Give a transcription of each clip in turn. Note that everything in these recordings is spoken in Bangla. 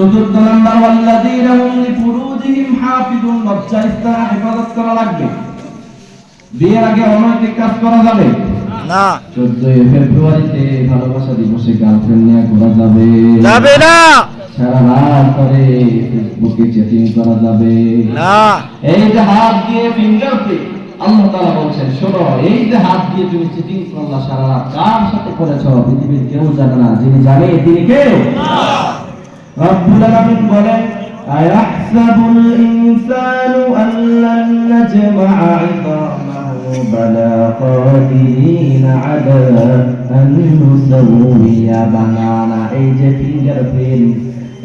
চতুর্থ নম্বর ওয়াল্লাযীনা হুম লিফুরুজিহিম হাফিজুন লজ্জা স্থান হেফাজত করা লাগবে। বিয়ের আগে অনৈতিক কাজ করা যাবে। না। চোদ্দই ফেব্রুয়ারিতে ভালোবাসা দিবসে গার্লফ্রেন্ড নিয়ে ঘোরা যাবে। যাবে না। সারা রাত করে ফেসবুকে চ্যাটিং করা যাবে। না। এই যে হাত দিয়ে ফিঙ্গারপ্রিন্ট আল্লাহ তাআলা বলছেন শোনো এই যে হাত দিয়ে তুমি চিটিং করলা সারা রাত কার সাথে করেছ? পৃথিবীর কেউ জানে না। যিনি জানে তিনি কে? রব্বুল আলামিন বলেন আন নুসাউইয়া বানানা. এই যে ফিঙ্গারপ্রিন্ট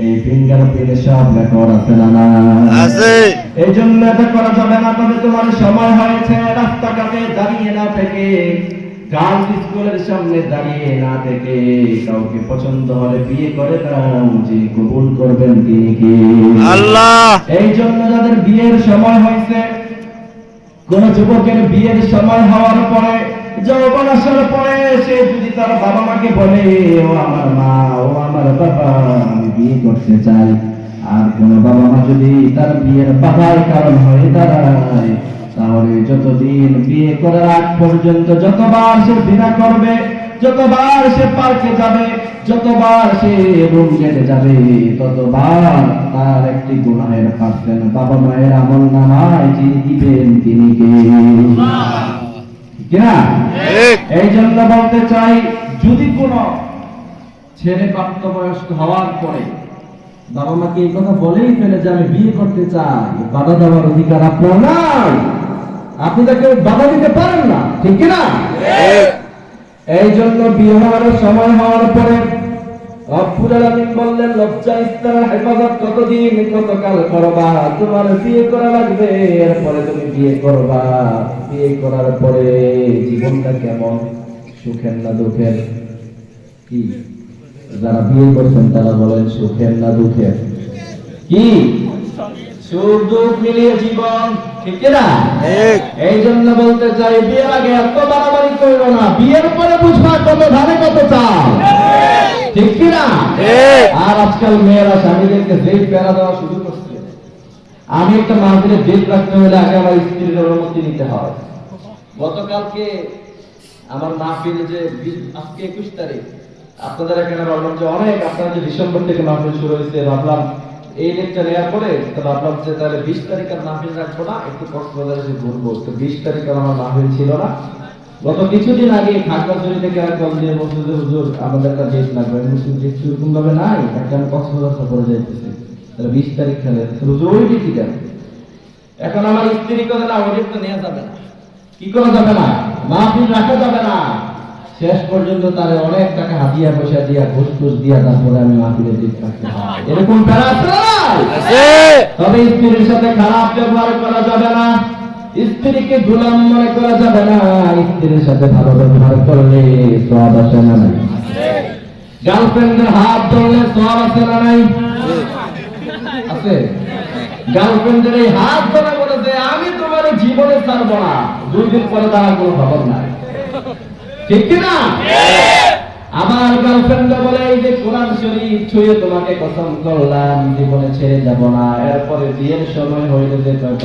এই ফিঙ্গারপ্রিন্ট সব রেকর্ড আছে না না? আছে। এই জন্য এটা করা যাবে না তবে তোমার সময় হয়েছে রাস্তাঘাটে দাঁড়িয়ে না থেকে। গার্লস স্কুলের সামনে দাঁড়িয়ে না থেকে কাউকে পছন্দ হলে বিয়ে করে দাও যিনি কবুল করবেন তিনি কি? আল্লাহ! এই জন্য যাদের বিয়ের সময় হয়েছে কোন যুবকের বিয়ের সময় হওয়ার পরে যৌবন আসার পরে সে যদি তার বাবা মাকে বলে ও আমার মা ও আমার বাবা আমি বিয়ে করতে চাই। আর কোন বাবা মা যদি তার বিয়ের বাধার কারণ হয়ে দাঁড়ায় তাহলে যতদিন বিয়ে করার আগ পর্যন্ত যতবার সে বিনা করবে যতবার সে পার্কে যাবে যতবার সে রুম গেটে যাবে ততবার তার একটি গুনাহের পার্সেন্ট বাবা মায়ের আমল নামায় যিনি দিবেন তিনি কে? কিনা এই জন্য বলতে চাই যদি কোন ছেলে প্রাপ্তবয়স্ক হওয়ার পরে বাবা মাকে এই কথা বলেই ফেলে যে আমি বিয়ে করতে চাই বাধা দেওয়ার অধিকার আপনার নাই। আপনি তাকে বাধা দিতে পারেন না ঠিক কিনা? ঠিক। এই জন্য বিয়ে হওয়ার সময় হওয়ার পরে রব্বুল আলামিন বললেন লজ্জা ইস্তার হেফাজত কতদিন কতকাল করবা? তোমার বিয়ে করা লাগবে এরপরে তুমি বিয়ে করবা। বিয়ে করার পরে জীবনটা কেমন? সুখের না দুঃখের? কি? যারা বিয়ে করছেন তারা বলেন সুখের না দুঃখের? কি? সুখ দুঃখ মিলিয়ে জীবন ঠিক না এই জন্য বলতে চাই বিয়ের আগে এত বাড়াবাড়ি করো না বিয়ের পরে বুঝবা কত ধানে কত চাল। ঠিক। কি আর আজকাল মেয়েরা স্বামীদেরকে যেই প্যারা দেওয়া শুরু করছে। আমি একটা মাহফিলে ডেট রাখতে হলে আগে আমার স্ত্রীর অনুমতি নিতে হয়। গতকালকে আমার মা মাহফিল যে আজকে একুশ তারিখ আপনাদের এখানে ভাবলাম যে অনেক আপনার যে ডিসেম্বর থেকে মাহফিল শুরু হয়েছে ভাবলাম এই ডেটটা নেওয়ার পরে তো ভাবলাম যে তাহলে বিশ তারিখ আর মাহফিল রাখব না, একটু কক্সবাজারে ঘুরবো। তো বিশ তারিখ আর আমার মাহফিল ছিল না। গত কিছুদিন আগে খাগড়াছড়ি থেকে এক কল দিয়ে বলছে যে হুজুর আমাদের একটা ডেট লাগবে। বলছি ডেট সেরকম ভাবে নাই? একটা আমি কক্সবাজার সফরে যাইতেছি? তাহলে বিশ তারিখ খেলে হুজুর ওই ডেটই দেন। এখন আমার স্ত্রী কথা না, ওই ডেট তো নেওয়া যাবে না। কি করা যাবে না? মাহফিল রাখা যাবে না। শেষ পর্যন্ত তারে অনেক টাকা হাতিয়া পয়সা দিয়া ঘুষ ঘুষ দিয়া তারপরে আমি মাহফিলের দিক রাখতে এরকম প্যারা তবে স্ত্রীর সাথে খারাপ ব্যবহার করা যাবে না। স্ত্রীকে গোলাম মনে করা যাবে না। স্ত্রীর সাথে ভালো ব্যবহার করলে সব আসে না নাই। গার্লফ্রেন্ডের হাত ধরলে সব আছে না নাই। আছে? গার্লফ্রেন্ডের এই হাত ধরে বলেছে আমি তোমার জীবনে ছাড়বো না। দুই দিন পরে তার কোনো খবর নাই। ঠিক কিনা? আমার গার্লফ্রেন্ড বলে এই যে কোরআন শরীফ ছুঁয়ে তোমাকে কসম করলাম জীবনে ছেড়ে যাব না। এরপরে বিয়ের সময় হইলে যে